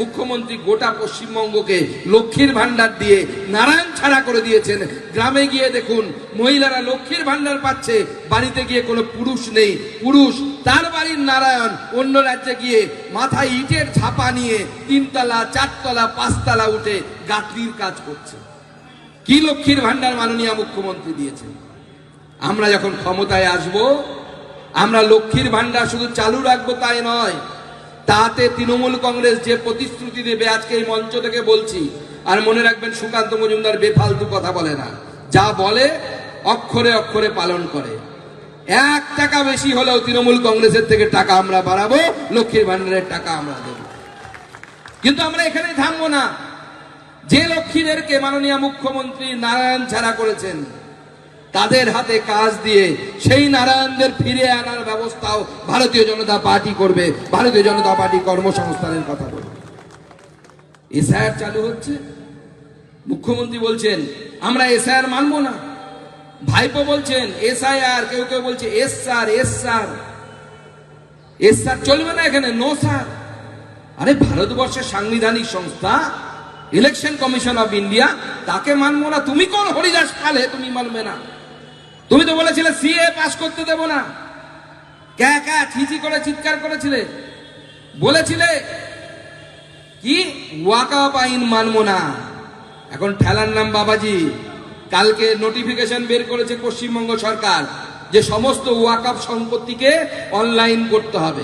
মুখ্যমন্ত্রী গোটা পশ্চিমবঙ্গকে লক্ষ্মীর ভান্ডার দিয়ে নারায়ণ ছাড়া করে দিয়েছেন। গ্রামে গিয়ে দেখুন, মহিলারা লক্ষ্মীর ভান্ডার পাচ্ছে, বাড়িতে গিয়ে কোনো পুরুষ নেই। পুরুষ, তার বাড়ির নারায়ণ, অন্য রাজ্যে গিয়ে মাথায় ইটের ছাপা নিয়ে তিনতলা, চারতলা, পাঁচতলা উঠে গাত্রীর কাজ করছে। কি লক্ষ্মীর ভান্ডার মাননীয় মুখ্যমন্ত্রী দিয়েছেন? আমরা যখন ক্ষমতায় আসব, আমরা লক্ষ্মীর ভান্ডার শুধু চালু রাখব তাই নয় তাতে তৃণমূল কংগ্রেস যে প্রতিশ্রুতি দেবে আজকে এই মঞ্চ থেকে বলছি, আর মনে রাখবেন সুকান্ত মজুমদার বেফালতু কথা বলে না। যা বলে, অক্ষরে অক্ষরে পালন করে। এক টাকা বেশি হলেও তৃণমূল কংগ্রেসের থেকে টাকা আমরা বাড়াবো, লক্ষ্মীর ভান্ডারের টাকা আমরা দেবো। কিন্তু আমরা এখানে থামবো না। যে লক্ষ্মীদেরকে মাননীয় মুখ্যমন্ত্রী নারায়ণ ছাড়া করেছেন তাদের হাতে কাজ দিয়ে সেই নারায়ণদের ফিরে আনার ব্যবস্থাও ভারতীয় জনতা পার্টি করবে। ভারতীয় জনতা পার্টি কর্মসংস্থানের কথা বলবে। এসআইআর চালু হচ্ছে। মুখ্যমন্ত্রী বলছেন, আমরা এসআইআর মানবো না। ভাইপো বলছেন, এসআইআর, কেউ কেউ বলছে yes sir yes sir yes sir চলবে না এখানে? No sir. আরে, ভারতবর্ষের সাংবিধানিক সংস্থা, ইলেকশন কমিশন অফ ইন্ডিয়া, তাকে মানবো না। তুমি কোন হরিদাস পালে, তুমি মানবে না। তুমি তো বলেছিলে সিএ পাস করতে দেব না। ক্যা ক্যা ছিচি করে চিৎকার করেছিলে। বলেছিলে কি? ওয়াকাপ আইন মানবো না। এখন ঠেলার নাম বাবাজি। কালকে নোটিফিকেশন বের করেছে পশ্চিমবঙ্গ সরকার যে সমস্ত ওয়াকাপ সম্পত্তিকে অনলাইন করতে হবে।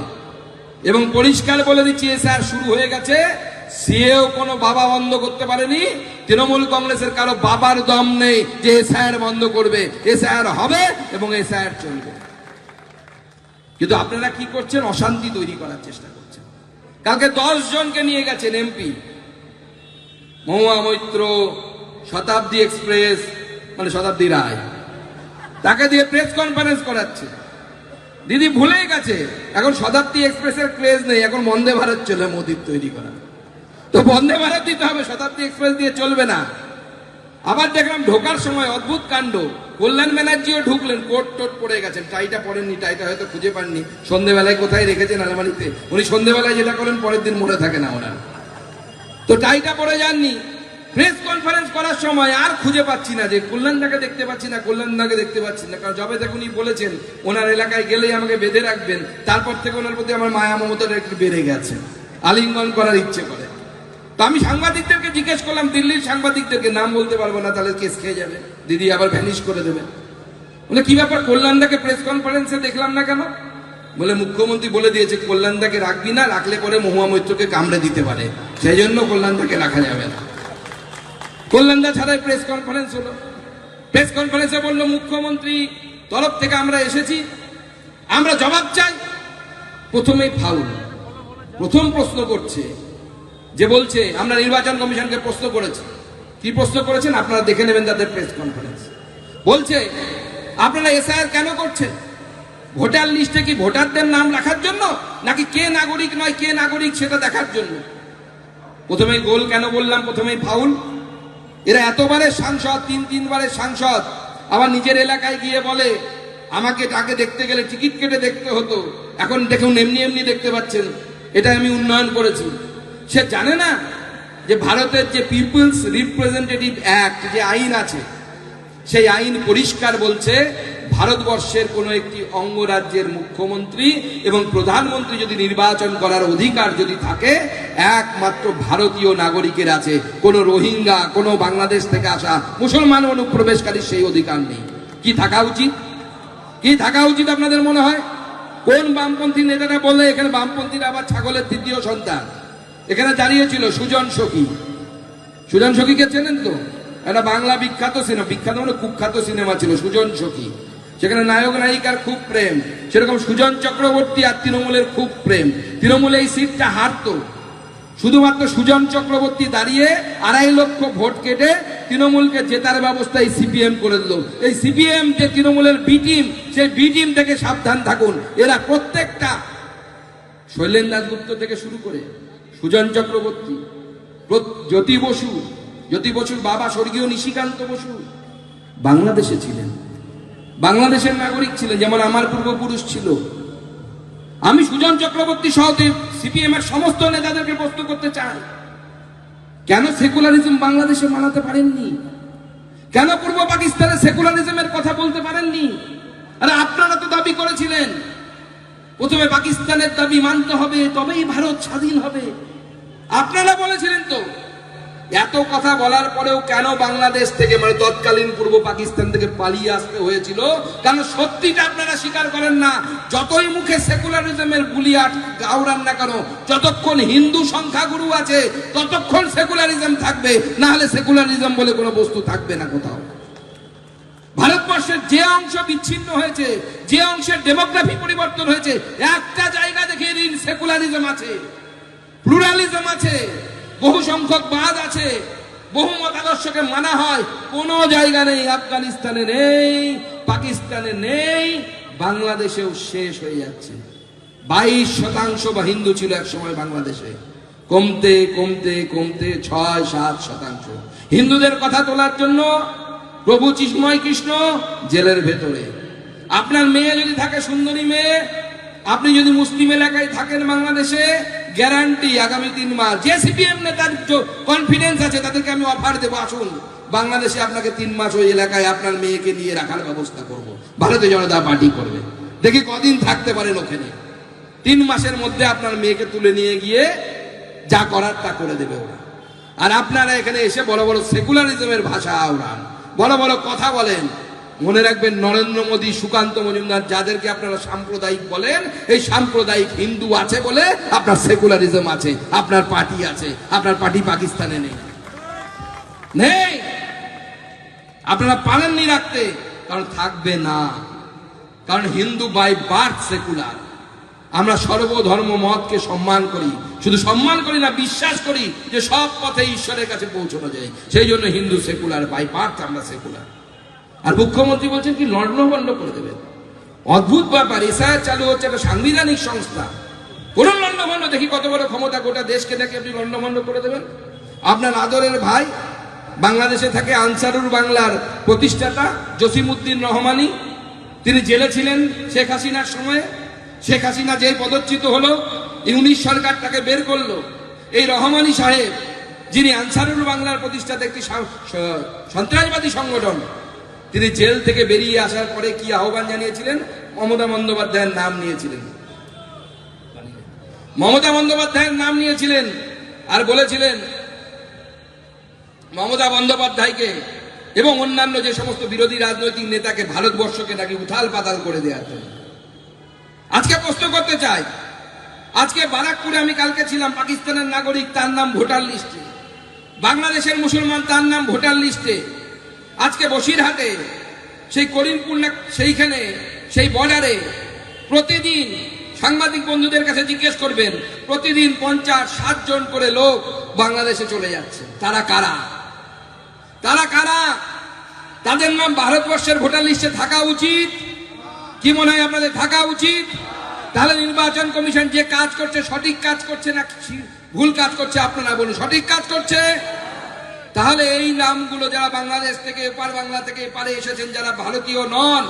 এবং পরিষ্কার বলে দিচ্ছি স্যার শুরু হয়ে গেছে। সিএও কোনো বাবা বন্ধ করতে পারেনি। তৃণমূল কংগ্রেসের কারও বাবার দম নেই যে এসআইআর বন্ধ করবে। এসআইআর হবে এবং এসআইআর চলবে। কিন্তু আপনারা কি করছেন? অশান্তি তৈরি করার চেষ্টা করছেন। কালকে দশ জনকে নিয়ে গেছেন এমপি। মহুয়া মৈত্র, শতাব্দী এক্সপ্রেস মানে শতাব্দী রায়। তাকে দিয়ে প্রেস কনফারেন্স করাচ্ছে। দিদি ভুলেই গেছে। এখন শতাব্দী এক্সপ্রেসের ক্রেজ নেই। এখন বন্দে ভারত চলে মোদির তৈরি করা। তো বন্দে ভারত দিতে হবে, শতাব্দী এক্সপ্রেস দিয়ে চলবে না। আবার দেখলাম ঢোকার সময় অদ্ভুত কাণ্ড। কল্যাণ ব্যানার্জিও ঢুকলেন, কোট টোট পড়ে গেছেন, টাইটা পড়েননি টাইটা হয়তো খুঁজে পাননি। সন্ধেবেলায় কোথায় রেখেছেন আলমারিতে? উনি সন্ধেবেলায় যেটা করেন, পরের দিন মনে থাকে না ওনার। তো টাইটা পড়ে যাননি। প্রেস কনফারেন্স করার সময় আর খুঁজে পাচ্ছি না যে কল্যাণদাকে দেখতে পাচ্ছি না কল্যাণদাকে দেখতে পাচ্ছি না। কারণ যবে থেকে উনি বলেছেন, ওনার এলাকায় গেলেই আমাকে বেঁধে রাখবেন। তারপর থেকে ওনার প্রতি আমার মায়া মমতাটা একটু বেড়ে গেছে। আলিঙ্গন করার ইচ্ছে করে। তো আমি সাংবাদিকদেরকে জিজ্ঞেস করলাম, দিল্লির সাংবাদিকদেরকে নাম বলতে পারব না, তাহলে কেস খেয়ে যাবে। দিদি আবার ভ্যানিশ করে দেবে। বলে, কি ব্যাপার কল্যাণদাকে প্রেস কনফারেন্সে দেখলাম না কেন? বলে, মুখ্যমন্ত্রী বলে দিয়েছে কল্যাণদাকে রাখবি না, রাখলে পরে মহুয়া মৈত্রকে কামড়ে দিতে পারে। সেই জন্য কল্যাণদাকে রাখা যাবে না। কল্যাণদা ছাড়াই প্রেস কনফারেন্স হলো। প্রেস কনফারেন্সে বলল, মুখ্যমন্ত্রী, তরফ থেকে আমরা এসেছি। আমরা জবাব চাই। প্রথমেই ফাউল। প্রথম প্রশ্ন করছে যে বলছে, আমরা নির্বাচন কমিশনকে প্রশ্ন করেছি। কি প্রশ্ন করেছেন? আপনারা দেখে নেবেন তাদের প্রেস কনফারেন্স বলছে, আপনারা এসআইআর কেন করছেন? ভোটার লিস্টে কি ভোটারদের নাম রাখার জন্য? নাকি কে নাগরিক নয়, কে নাগরিক সেটা দেখার জন্য? প্রথমেই গোল কেন বললাম? প্রথমেই ফাউল। এরা এতবারের সাংসদ, তিন তিনবারের সাংসদ। আবার নিজের এলাকায় গিয়ে বলে, আমাকে তাকে দেখতে গেলে টিকিট কেটে দেখতে হতো। এখন দেখুন, এমনি এমনি দেখতে পাচ্ছেন। এটা আমি উন্নয়ন করেছি। সে জানে না যে ভারতের যে পিপলস রিপ্রেজেন্টেটিভ অ্যাক্ট যে আইন আছে, সেই আইন পরিষ্কার বলছে ভারতবর্ষের কোনো একটি অঙ্গরাজ্যের মুখ্যমন্ত্রী এবং প্রধানমন্ত্রী যদি নির্বাচন করার অধিকার যদি থাকে, একমাত্র ভারতীয় নাগরিকের আছে। কোনো রোহিঙ্গা, কোনো বাংলাদেশ থেকে আসা মুসলমান অনুপ্রবেশকারী সেই অধিকার নেই। কি থাকা উচিত? কি থাকা উচিত আপনাদের মনে হয়? কোন বামপন্থী নেতাটা বললে এখানে বামপন্থীরা আবার ছাগলের তৃতীয় সন্তান? এখানে দাঁড়িয়েছিল সুজন সখী। সুজন সখীকে চেনেন তো? একটা বাংলা বিখ্যাত সিনেমা, বিখ্যাত মানে কুখ্যাত সিনেমা ছিল, সুজন সখী। সেখানে নায়ক, নায়িকার খুব প্রেম। সেরকম সুজন চক্রবর্তী আর তৃণমূলের খুব প্রেম। তৃণমূল এই সিটটা হারতো। শুধুমাত্র সুজন চক্রবর্তী দাঁড়িয়ে আড়াই লক্ষ ভোট কেটে তৃণমূলকে জেতার ব্যবস্থা এই সিপিএম করে দিল। এই সিপিএম যে তৃণমূলের বি টিম, সেই বি টিম থেকে সাবধান থাকুন। এরা প্রত্যেকটা, শৈলেন দাসগুপ্ত থেকে শুরু করে সুজন চক্রবর্তী জ্যোতি বসু, জ্যোতি বসুর বাবা স্বর্গীয় নিশিকান্ত বসু বাংলাদেশে ছিলেন। বাংলাদেশের নাগরিক ছিলেন, যেমন আমার পূর্বপুরুষ ছিল। আমি সুজন চক্রবর্তী সহ সিপিএম এর সমস্ত নেতাদেরকে প্রশ্ন করতে চাই, কেন সেকুলারিজম বাংলাদেশে মানাতে পারেননি? কেন পূর্ব পাকিস্তানে সেকুলারিজমের কথা বলতে পারেননি? আরে আপনারা তো দাবি করেছিলেন প্রথমে পাকিস্তানের দাবি মানতে হবে, তবেই ভারত স্বাধীন হবে। আপনারা বলেছিলেন তো, এত কথা বলার পরেও কেন বাংলাদেশ থেকে মানে তৎকালীন পূর্ব পাকিস্তান থেকে পালিয়ে আসতে হয়েছিল? কারণ সত্যিটা আপনারা স্বীকার করেন না, যতই মুখে সেকুলারিজমের গুলিয়াট গাউরান না কেন, যতক্ষণ হিন্দু সংখ্যাগুরু আছে, ততক্ষণ সেকুলারিজম থাকবে না হলে সেকুলারিজম বলে কোনো বস্তু থাকবে না কোথাও। ভারতবর্ষের যে অংশ বিচ্ছিন্ন হয়েছে, যে অংশের ডেমোগ্রাফি পরিবর্তন হয়েছে, একটা জায়গা দেখিয়ে দিন সেকুলারিজম আছে প্লুরালিজম আছে, বহু সংখ্যক বাদ আছে, বহু মতাদর্শকে মানা হয়। কোন জায়গা নেই, আফগানিস্তানে নেই, পাকিস্তানে নেই, বাংলাদেশেও শেষ হয়ে যাচ্ছে। বাইশ শতাংশ বা হিন্দু ছিল এক সময় বাংলাদেশে। কমতে কমতে কমতে ছয় সাত শতাংশ। হিন্দুদের কথা তোলার জন্য প্রভু চিন্ময় কৃষ্ণ, জেলের ভেতরে। আপনার মেয়ে যদি থাকে সুন্দরী মেয়ে, আপনি যদি মুসলিম এলাকায় থাকেন বাংলাদেশে গ্যারান্টি আগামী তিন মাস। যে সিপিএম নেতার কনফিডেন্স আছে, তাদেরকে আমি অফার দেবো, আসুন। বাংলাদেশে আপনাকে তিন মাস ওই এলাকায় আপনার মেয়েকে নিয়ে রাখার ব্যবস্থা করব। ভারতীয় জনতা পার্টি করবে। দেখি কদিন থাকতে পারেন ওখানে তিন মাসের মধ্যে আপনার মেয়েকে তুলে নিয়ে গিয়ে যা করার তা করে দেবে ওরা। আর আপনারা এখানে এসে বড় বড় সেকুলারিজমের ভাষা ওড়ান বড় বড় কথা বলেন। মনে রাখবেন নরেন্দ্র মোদী, সুকান্ত মজুমদার যাদেরকে আপনারা সাম্প্রদায়িক বলেন, এই সাম্প্রদায়িক হিন্দু আছে বলে আপনার সেকুলারিজম আছে, আপনার পার্টি আছে, আপনার পার্টি পাকিস্তানে নেই। নেই! আপনারা পারেননি রাখতে, কারণ থাকবে না। কারণ হিন্দু বাই বার্থ সেকুলার আমরা সর্বধর্ম মতকে সম্মান করি। শুধু সম্মান করি না, বিশ্বাস করি যে সব পথে ঈশ্বরের কাছে পৌঁছানো যায়। সেই জন্য হিন্দু সেকুলার, বাই বার্থ আমরা সেকুলার। আর মুখ্যমন্ত্রী বলছেন কি লণ্ডভণ্ড করে দেবেন। অদ্ভুত ব্যাপার, এসআইআর চালু হচ্ছে একটা সাংবিধানিক সংস্থা। কোন লণ্ডভণ্ড দেখি কত বড় ক্ষমতা গোটা দেশকে দেখে আপনি লণ্ডভণ্ড করে দেবেন? আপনার আদরের ভাই বাংলাদেশে থাকে আনসারুর বাংলার প্রতিষ্ঠাতা জসিমউদ্দিন রহমানি। তিনি জেলে ছিলেন শেখ হাসিনার সময়ে। শেখ হাসিনা যেই পদচ্যুত হলো ইউনিশ সরকার তাকে বের করল। এই রহমানি সাহেব, যিনি আনসারুল বাংলার প্রতিষ্ঠাতা একটি সন্ত্রাসবাদী সংগঠন, তিনি জেল থেকে বেরিয়ে আসার পরে কি আহ্বান জানিয়েছিলেন? মমতা বন্দ্যোপাধ্যায়ের নাম নিয়েছিলেন। মমতা বন্দ্যোপাধ্যায়ের নাম নিয়েছিলেন আর বলেছিলেন, মমতা বন্দ্যোপাধ্যায়কে এবং অন্যান্য যে সমস্ত বিরোধী রাজনৈতিক নেতাকে ভারতবর্ষকে নাকি উথাল পাতাল করে দেওয়ার জন্য। আজকে প্রশ্ন করতে চাই। আজকে বারাকপুরে আমি কালকে ছিলাম পাকিস্তানের নাগরিক, তার নাম ভোটার লিস্টে। বাংলাদেশের মুসলমান, তার নাম ভোটার লিস্টে। আজকে বসিরহাটে, সেই করিমপুর না, সেইখানে, সেই বর্ডারে প্রতিদিন সাংবাদিক বন্ধুদের কাছে জিজ্ঞেস করবেন, প্রতিদিন পঞ্চাশ জন করে লোক বাংলাদেশে চলে যাচ্ছে। তারা কারা? তারা কারা? তাদের নাম ভারতবর্ষের ভোটার লিস্টে থাকা উচিত। কি মনে হয় আপনাদের থাকা উচিত? তাহলে নির্বাচন কমিশন যে কাজ করছে, সঠিক কাজ করছে না ভুল কাজ করছে আপনারা বলুন, সঠিক কাজ করছে? তাহলে এই নামগুলো যারা বাংলাদেশ থেকে, এপার বাংলা থেকে এপারে এসেছেন, যারা ভারতীয় নন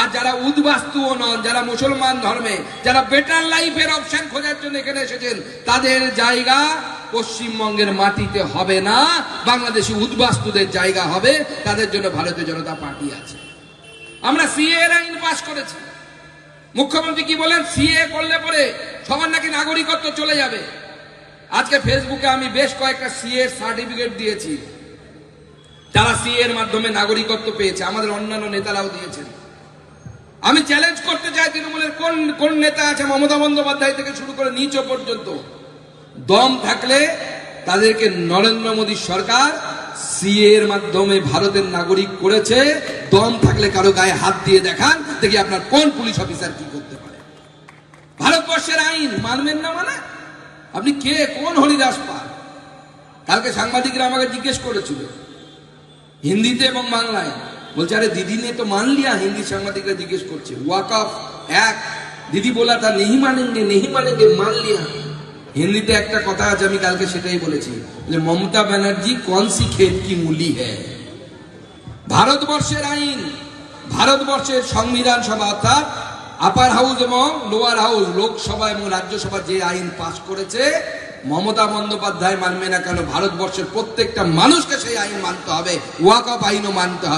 আর যারা উদ্বাস্তুও নন, যারা মুসলমান ধর্মে, যারা বেটার লাইফের অপশন খোঁজার জন্য এখানে এসেছেন, তাদের জায়গা পশ্চিমবঙ্গের মাটিতে হবে না। বাংলাদেশি উদ্বাস্তুদের জায়গা হবে। তাদের জন্য ভারতীয় জনতা পার্টি আছে। আমরা সিএ এর আইন পাশ করেছি। মুখ্যমন্ত্রী কি বলেন? সিএ করলে পরে সবার নাকি নাগরিকত্ব চলে যাবে। আজকে ফেসবুকে আমি বেশ কয়েকটা সিএ সার্টিফিকেট দিয়েছি। যারা সিএ এর মাধ্যমে নাগরিকত্ব পেয়েছে, আমাদের অন্যান্য নেতারাও দিয়েছেন। আমি চ্যালেঞ্জ করতে চাই তৃণমূলের কোন কোন নেতা আছে মমতা বন্দ্যোপাধ্যায় থেকে শুরু করে নিচ পর্যন্ত। দম থাকলে তাদেরকে নরেন্দ্র মোদী সরকার সিএ এর মাধ্যমে ভারতের নাগরিক করেছে। দম থাকলে কারও গায়ে হাত দিয়ে দেখান, দেখি আপনার কোন পুলিশ অফিসার কি করতে পারে। ভারতবর্ষের আইন মানবেন না মানে? আপনি কে? কোন হরিদাস পাল? কালকে সাংবাদিকরা আমাকে জিজ্ঞেস করেছিল, হিন্দিতে এবং বাংলায়। বলছে, আরে দিদি নিয়ে তো মান লিয়া হিন্দি সাংবাদিকরা জিজ্ঞেস করছে ওয়াক অফ এক। দিদি বলা, তা নেহি মানেঙ্গে নেহি মানেঙ্গে মান লিয়া হিন্দিতে একটা কথা আছে, আমি কালকে সেটাই বলেছি যে মমতা ব্যানার্জি কন সি খেত কি মূলি হ্যায়? ভারতবর্ষের আইন, ভারতবর্ষের সংবিধান সভা, অর্থাৎ আপার হাউস এবং লোয়ার হাউস লোকসভা এবং রাজ্যসভা যে আইন পাশ করেছে, মমতা বন্দ্যোপাধ্যায় মানবে না কেন? ভারতবর্ষের প্রত্যেকটা মানুষকে সেই আইন মানতে হবে, ওয়াকফ আইনও মানতে হবে।